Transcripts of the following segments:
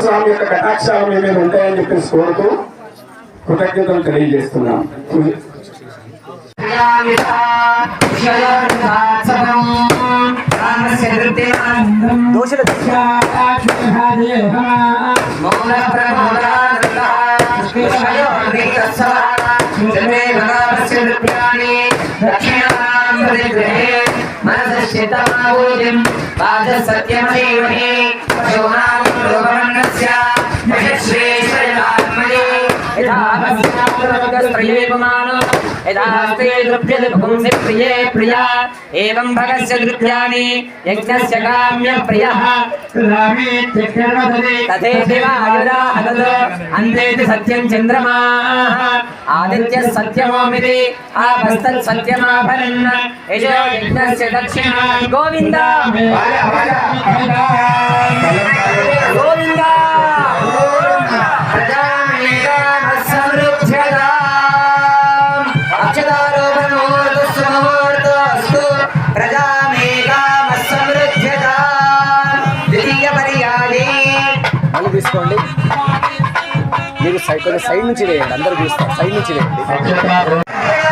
స్వామి యొక్క కటాక్షాలు మీ మీద ఉంటాయని చెప్పేసి కోరుతూ కృతజ్ఞతలు తెలియజేస్తున్నాం. దోషులు మౌన ప్రమోద सत्यमदेवने पशूनामस्य श्रेष्ठयात्मने यथा भस्यामृतकस्त्रयेपमानो द्रव्यते पुंसि प्रिये प्रिया एवं भगस्य द्रव्याणि यज्ञस्य काम्य प्रियः तथेतिवायुधा हतत् अन्तेति सत्यं चन्द्रमाः आदित्यः सत्यमोमिति आपस्तत् सत्यमाभरन् यजो यज्ञस्य दक्षिणा गोविन्द गोविन्द సైడ్ కొంచెం సైడ్ నుంచి వేయండి అందరూ చూస్తారు సైడ్ నుంచి వేయండి లక్ష్మీ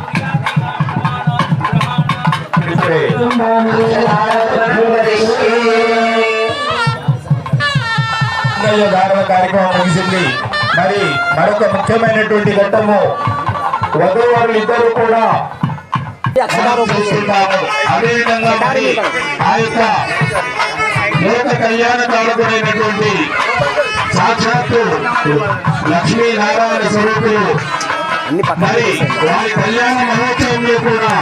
ధారణ కార్యక్రమం ముగిసింది మరి మరొక ముఖ్యమైనటువంటి ఘట్టము. వధూవరులు ఇద్దరు కూడా అదేవిధంగా మరి ఆ యొక్క లోక కళ్యాణ కాలకుడైనటువంటి సాక్షాత్తు లక్ష్మీనారాయణ స్వరూపులు మరి వారి కళ్యాణ మహోత్సవంలో కూడా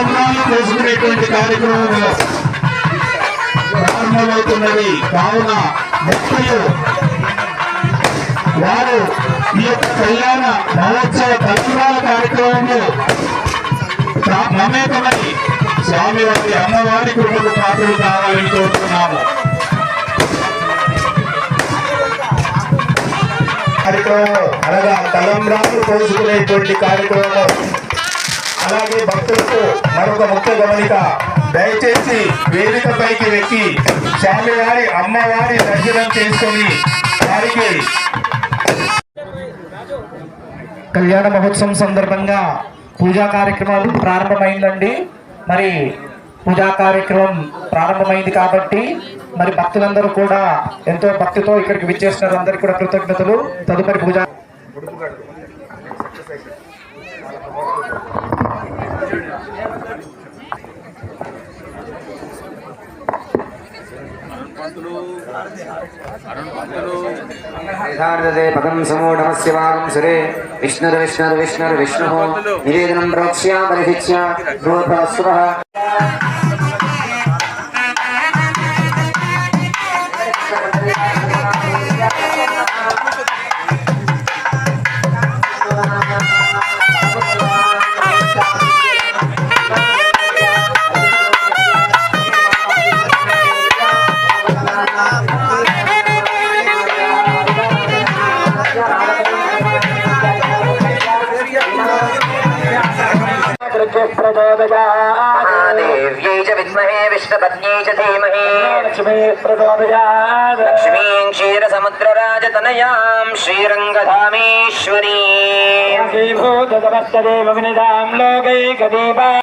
తెలంగాణ చేసుకునేటువంటి కార్యక్రమంలో ప్రారంభమవుతున్నది. కావున ముఖ్యులు వారు ఈ యొక్క కళ్యాణ మహోత్సవ తలంబ్రాల కార్యక్రమంలో ప్రా- మమేకమై స్వామివారి అమ్మవారి కృపకు పాత్రలు కావాలని కోరుతున్నాము. కార్యక్రమం అనగా తలంబ్రాలు పోసుకునేటువంటి కార్యక్రమం అలాగే భక్తులకు మరొక ముఖ్య గమనిక. దయచేసి వేదికపైకి వెక్కి స్వామివారి అమ్మవారి దర్శనం చేసుకొని వారికి కళ్యాణ మహోత్సవం సందర్భంగా పూజా కార్యక్రమాలు ప్రారంభమైందండి. మరి పూజా కార్యక్రమం ప్రారంభమైంది కాబట్టి మరి భక్తులందరూ కూడా ఎంతో భక్తితో ఇక్కడికి విచ్చేస్తున్నారు. అందరికీ కూడా కృతజ్ఞతలు. తదుపరి పూజ యథార్థతే పదం సమూఢమస్య వాగం సురే. విష్ణుర్విష్ణుర్విష్ణుర్విష్ణుः నివేదనం ప్రోక్ష్య పరిహిత్య భూర్భస్వః महादेव्यै च विद्महे विश्वपत्न्यै च धीमहि। लक्ष्मीः प्रचोदयात् लक्ष्मीं क्षीरसमुद्रराजतनयां श्रीरङ्गधामेश्वरी।